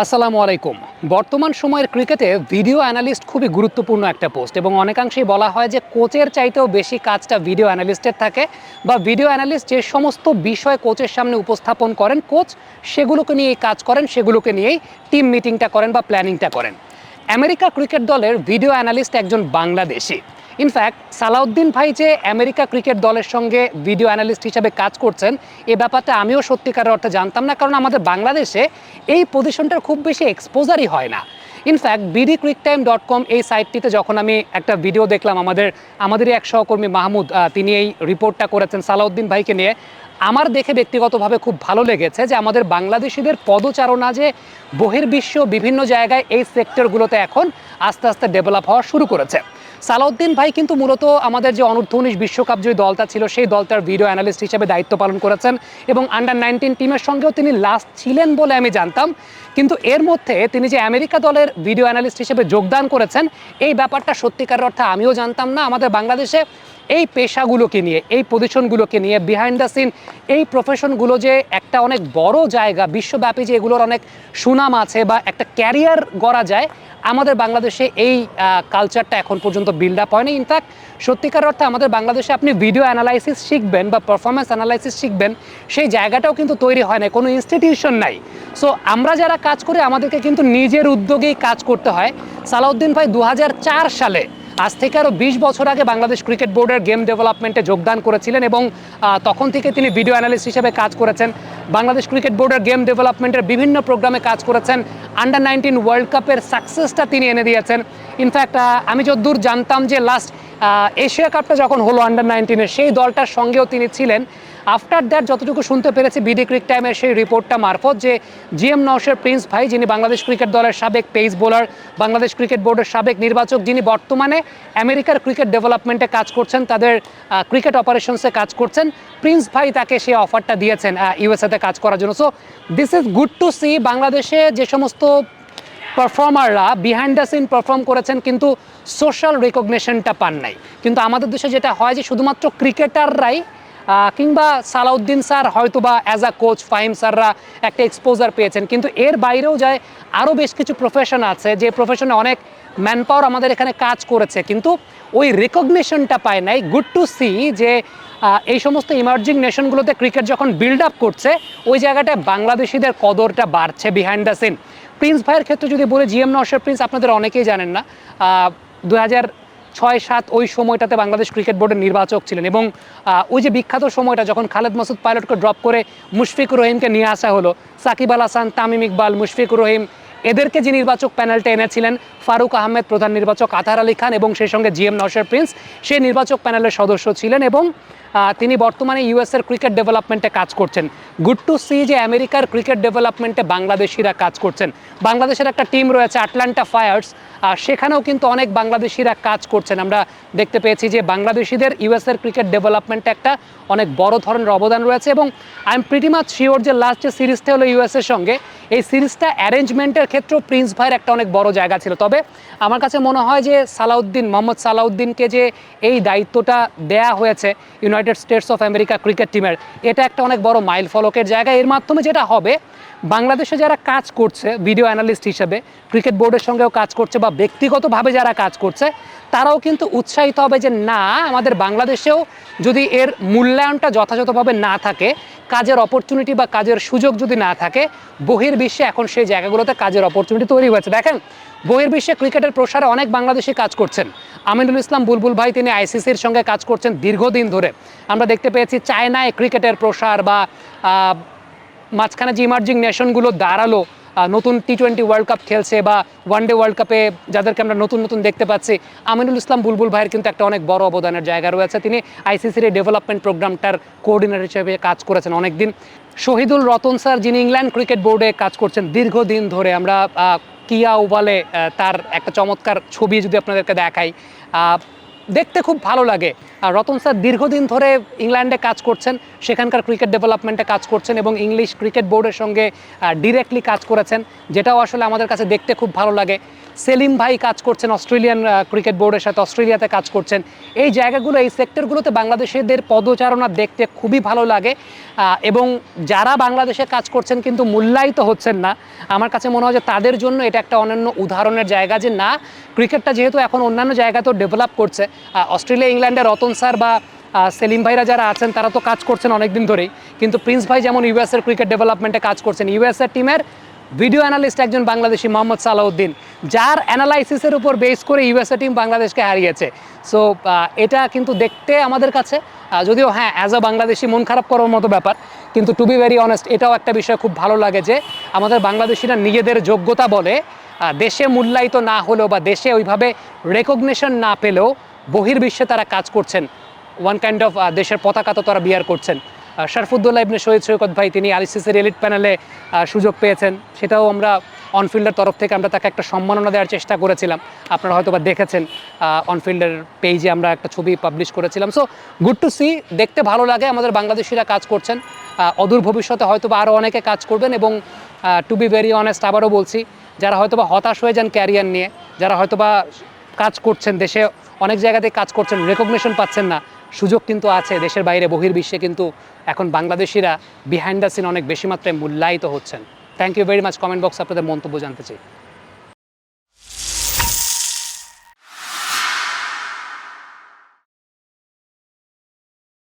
আসসালামু আলাইকুম। বর্তমান সময়ের ক্রিকেটে ভিডিও অ্যানালিস্ট খুবই গুরুত্বপূর্ণ একটা পোস্ট এবং অনেকাংশেই বলা হয় যে কোচের চাইতেও বেশি কাজটা ভিডিও অ্যানালিস্টের থাকে বা ভিডিও অ্যানালিস্ট যে সমস্ত বিষয় কোচের সামনে উপস্থাপন করেন, কোচ সেগুলোকে নিয়েই কাজ করেন, সেগুলোকে নিয়েই টিম মিটিংটা করেন বা প্ল্যানিংটা করেন। আমেরিকা ক্রিকেট দলের ভিডিও অ্যানালিস্ট একজন বাংলাদেশি। ইনফ্যাক্ট সালাউদ্দিন ভাই যে আমেরিকা ক্রিকেট দলের সঙ্গে ভিডিও অ্যানালিস্ট হিসাবে কাজ করছেন, এ ব্যাপারটা আমিও সত্যিকারের অর্থে জানতাম না, কারণ আমাদের বাংলাদেশে এই পজিশনটার খুব বেশি এক্সপোজারই হয় না। In fact BD cric time dot com এই সাইটটিতে যখন আমি একটা ভিডিও দেখলাম, আমাদের, আমাদেরই এক সহকর্মী মাহমুদ তিনি এই রিপোর্টটা করেছেন সালাউদ্দিন ভাইকে নিয়ে। আমার দেখে ব্যক্তিগতভাবে খুব ভালো লেগেছে যে আমাদের বাংলাদেশিদের পদচারণা যে বহির্বিশ্ব বিভিন্ন জায়গায় এই সেক্টরগুলোতে এখন আস্তে আস্তে ডেভেলপ হওয়া শুরু করেছে। সালাউদ্দিন ভাই কিন্তু মূলত আমাদের যে অনূর্ধ্ব উনিশ বিশ্বকাপ যে দলটা ছিল, সেই দলটার ভিডিও অ্যানালিস্ট হিসেবে দায়িত্ব পালন করেছেন এবং আন্ডার নাইনটিন টিমের সঙ্গেও তিনি লাস্ট ছিলেন বলে আমি জানতাম। কিন্তু এর মধ্যে তিনি যে আমেরিকা দলের ভিডিও অ্যানালিস্ট হিসেবে যোগদান করেছেন, এই ব্যাপারটা সত্যিকার অর্থে আমিও জানতাম না। আমাদের বাংলাদেশে এই পেশাগুলোকে নিয়ে, এই পজিশনগুলোকে নিয়ে বিহাইন্ড দ্য সিন এই প্রফেশনগুলো যে একটা অনেক বড় জায়গা, বিশ্বব্যাপী যে এগুলোর অনেক সুনাম আছে বা একটা ক্যারিয়ার গড়া যায়, আমাদের বাংলাদেশে এই কালচারটা এখন পর্যন্ত বিল্ড আপ হয়নি। ইনফ্যাক্ট সত্যিকার অর্থে আমাদের বাংলাদেশে আপনি ভিডিও অ্যানালাইসিস শিখবেন বা পারফরমেন্স অ্যানালাইসিস শিখবেন, সেই জায়গাটাও কিন্তু তৈরি হয় না কোনো ইনস্টিটিউশন নাই। সো আমরা যারা কাজ করি, আমাদেরকে কিন্তু নিজের উদ্যোগেই কাজ করতে হয়। সালাউদ্দিন ভাই দু হাজার চার সালে আজ থেকে আরও বিশ বছর আগে বাংলাদেশ ক্রিকেট বোর্ডের গেম ডেভেলপমেন্টে যোগদান করেছিলেন এবং তখন থেকে তিনি ভিডিও অ্যানালিস্ট হিসেবে কাজ করেছেন। বাংলাদেশ ক্রিকেট বোর্ডের গেম ডেভেলপমেন্টের বিভিন্ন প্রোগ্রামে কাজ করেছেন। আন্ডার নাইনটিন ওয়ার্ল্ড কাপের সাকসেসটা তিনি এনে দিয়েছেন। ইনফ্যাক্ট আমি যদ্দূর জানতাম যে লাস্ট এশিয়া কাপটা যখন হলো আন্ডার নাইনটিনের সেই দলটার সঙ্গেও তিনি ছিলেন। আফটার দ্যাট যতটুকু শুনতে পেরেছি বিডি ক্রিক টাইমের সেই রিপোর্টটা মারফত যে জি এম নওশের প্রিন্স ভাই, যিনি বাংলাদেশ ক্রিকেট দলের সাবেক পেস বোলার বাংলাদেশ ক্রিকেট বোর্ডের সাবেক নির্বাচক, যিনি বর্তমানে আমেরিকার ক্রিকেট ডেভেলপমেন্টে কাজ করছেন, তাদের ক্রিকেট অপারেশনসে কাজ করছেন প্রিন্স ভাই তাকে সেই অফারটা দিয়েছেন ইউএসএতে কাজ করার জন্য। So this is good to see বাংলাদেশে যে সমস্ত পারফর্মাররা বিহাইন্ড দ্য সিন পারফর্ম করেছেন, কিন্তু সোশ্যাল রেকগনেশনটা পান নাই। কিন্তু আমাদের দেশে যেটা হয় যে শুধুমাত্র ক্রিকেটাররাই কিংবা সালাউদ্দিন স্যার হয়তো বা অ্যাজ আ কোচ ফাহিম স্যাররা একটা এক্সপোজার পেয়েছেন। কিন্তু এর বাইরেও যায় আরও বেশ কিছু প্রফেশন আছে, যে প্রফেশনে অনেক ম্যান পাওয়ার আমাদের এখানে কাজ করেছে। কিন্তু ওই রেকগনেশনটা পায় নাই। গুড টু সি যে এই সমস্ত ইমার্জিং নেশনগুলোতে ক্রিকেট যখন বিল্ড আপ করছে, ওই জায়গাটায় বাংলাদেশিদের কদরটা বাড়ছে বিহাইন্ড দ্য সিন প্রিন্স ভাইয়ের ক্ষেত্রে যদি বলি জিএম নওশের প্রিন্স আপনাদের অনেকেই জানেন না। দু হাজার ছয় সাত ওই সময়টাতে বাংলাদেশ ক্রিকেট বোর্ডের নির্বাচক ছিলেন এবং ওই যে বিখ্যাত সময়টা যখন খালেদ মাসুদ পাইলটকে ড্রপ করে মুশফিকুর রহিমকে নিয়ে আসা হলো, সাকিব আল হাসান, তামিম ইকবাল, মুশফিকুর রহিম, এদেরকে যে নির্বাচক প্যানেলটা এনেছিলেন, ফারুক আহমেদ প্রধান নির্বাচক আতার আলী খান এবং সেই সঙ্গে জিএম নওশের প্রিন্স, সেই নির্বাচক প্যানেলের সদস্য ছিলেন এবং তিনি বর্তমানে ইউএসের ক্রিকেট ডেভেলপমেন্টে কাজ করছেন। গুড টু সি যে আমেরিকার ক্রিকেট ডেভেলপমেন্টে বাংলাদেশিরা কাজ করছেন। বাংলাদেশের একটা টিম রয়েছে আটলান্টা ফায়ার্স সেখানেও কিন্তু অনেক বাংলাদেশিরা কাজ করছেন। আমরা দেখতে পেয়েছি যে বাংলাদেশিদের ইউএসের ক্রিকেট ডেভেলপমেন্টে একটা অনেক বড় ধরনের অবদান রয়েছে এবং I am pretty much sure যে লাস্ট যে সিরিজটা হলো ইউএসের সঙ্গে, এই সিরিজটা অ্যারেঞ্জমেন্টের ক্ষেত্রেও প্রিন্স ভাইয়ের একটা অনেক বড় জায়গা ছিল। তবে আমার কাছে মনে হয় যে সালাউদ্দিন, মোহাম্মদ সালাউদ্দিনকে যে এই দায়িত্বটা দেয়া হয়েছে United States of America cricket টিমের এটা একটা অনেক বড় মাইল ফলকের জায়গা। এর মাধ্যমে যেটা হবে, বাংলাদেশে যারা কাজ করছে ভিডিও অ্যানালিস্ট হিসেবে ক্রিকেট বোর্ডের সঙ্গেও কাজ করছে বা ব্যক্তিগতভাবে যারা কাজ করছে, তারাও কিন্তু উৎসাহিত হবে যে না, আমাদের বাংলাদেশেও যদি এর মূল্যায়নটা যথাযথভাবে না থাকে, কাজের অপরচুনিটি বা কাজের সুযোগ যদি না থাকে, বহির্বিশ্বে এখন সেই জায়গাগুলোতে কাজের অপরচুনিটি তৈরি হয়েছে। দেখেন, বহির্বিশ্বে ক্রিকেটের প্রসারে অনেক বাংলাদেশি কাজ করছেন। আমিনুল ইসলাম বুলবুল ভাই, তিনি আইসিসির সঙ্গে কাজ করছেন দীর্ঘদিন ধরে। আমরা দেখতে পেয়েছি চায়নায় ক্রিকেটের প্রসার বা মাঝখানে যে ইমার্জিং নেশনগুলো দাঁড়াল নতুন টি টোয়েন্টি ওয়ার্ল্ড কাপ খেলছে বা ওয়ানডে ওয়ার্ল্ড কাপে যাদেরকে আমরা নতুন নতুন দেখতে পাচ্ছি, আমিনুল ইসলাম বুলবুল ভাইয়ের কিন্তু একটা অনেক বড় অবদানের জায়গা রয়েছে। তিনি আইসিসির এই ডেভেলপমেন্ট প্রোগ্রামটার কোঅর্ডিনেটর হিসেবে কাজ করেছেন অনেকদিন। শহীদুল রতন স্যার, যিনি ইংল্যান্ড ক্রিকেট বোর্ডে কাজ করছেন দীর্ঘদিন ধরে, আমরা কিয়া ওভালে তার একটা চমৎকার ছবি যদি আপনাদেরকে দেখাই। দেখতে খুব ভালো লাগে। আর রতন স্যার দীর্ঘদিন ধরে ইংল্যান্ডে কাজ করছেন, সেখানকার ক্রিকেট ডেভেলপমেন্টে কাজ করছেন এবং ইংলিশ ক্রিকেট বোর্ডের সঙ্গে ডিরেক্টলি কাজ করেছেন, যেটাও আসলে আমাদের কাছে দেখতে খুব ভালো লাগে। সেলিম ভাই কাজ করছেন অস্ট্রেলিয়ান ক্রিকেট বোর্ডের সাথে, অস্ট্রেলিয়াতে কাজ করছেন। এই জায়গাগুলো, এই সেক্টরগুলোতে বাংলাদেশিদের পদচারণা দেখতে খুবই ভালো লাগে এবং যারা বাংলাদেশে কাজ করছেন কিন্তু মূল্যায়িত হচ্ছেন না। আমার কাছে মনে হয় যে তাদের জন্য এটা একটা অনন্য উদাহরণের জায়গা যে না, ক্রিকেটটা যেহেতু এখন অন্যান্য জায়গাতেও ডেভেলপ করছে অস্ট্রেলিয়া, ইংল্যান্ডের রতন স্যার বা সেলিম ভাইরা যারা আছেন, তারা তো কাজ করছেন অনেকদিন ধরেই। কিন্তু প্রিন্স ভাই যেমন ইউএসের ক্রিকেট ডেভেলপমেন্টে কাজ করছেন ইউএসএর টিমের ভিডিও অ্যানালিস্ট একজন বাংলাদেশি, মোহাম্মদ সালাউদ্দিন, যার অ্যানালাইসিসের উপর বেস করে ইউএসএ টিম বাংলাদেশকে হারিয়েছে। সো এটা কিন্তু দেখতে আমাদের কাছে যদিও হ্যাঁ অ্যাজ আ বাংলাদেশি মন খারাপ করার মতো ব্যাপার, কিন্তু টু বি ভেরি অনেস্ট এটাও একটা বিষয় খুব ভালো লাগে যে আমাদের বাংলাদেশিরা নিজেদের যোগ্যতা বলে দেশে মূল্যায়িত না হলেও বা দেশে ওইভাবে রেকগনেশন না পেলেও বহির্বিশ্বে তারা কাজ করছেন। ওয়ান কাইন্ড অফ দেশের পতাকা তো তারা বিয়ার করছেন। আহ, শরফুদ্দোল্লাহ ইবনে শহীদ সৈকত ভাই তিনি আলিসিসের এলিট প্যানেলে সুযোগ পেয়েছেন। সেটাও আমরা অনফিল্ডের তরফ থেকে আমরা তাকে একটা সম্মাননা দেওয়ার চেষ্টা করেছিলাম। আপনারা হয়তো বা দেখেছেন অনফিল্ডের পেজে আমরা একটা ছবি পাবলিশ করেছিলাম। সো গুড টু সি দেখতে ভালো লাগে আমাদের বাংলাদেশিরা কাজ করছেন। অদূর ভবিষ্যতে হয়তো বা আরও অনেকে কাজ করবেন এবং টু বি ভেরি অনেস্ট আবারও বলছি যারা হয়তো বা হতাশ হয়ে যান ক্যারিয়ার নিয়ে যারা হয়তো বা কাজ করছেন দেশে অনেক জায়গাতে কাজ করছেন রেকগনিশন পাচ্ছেন না সুযোগ কিন্তু আছে, দেশের বাইরে বহির্বিশ্বে কিন্তু এখন বাংলাদেশিরা বিহাইন্ড দ্য সিন অনেক বেশি মাত্রায় মূল্যায়িত হচ্ছেন। Thank you very much comment box আপনাদের মন্তব্য জানতে চাই।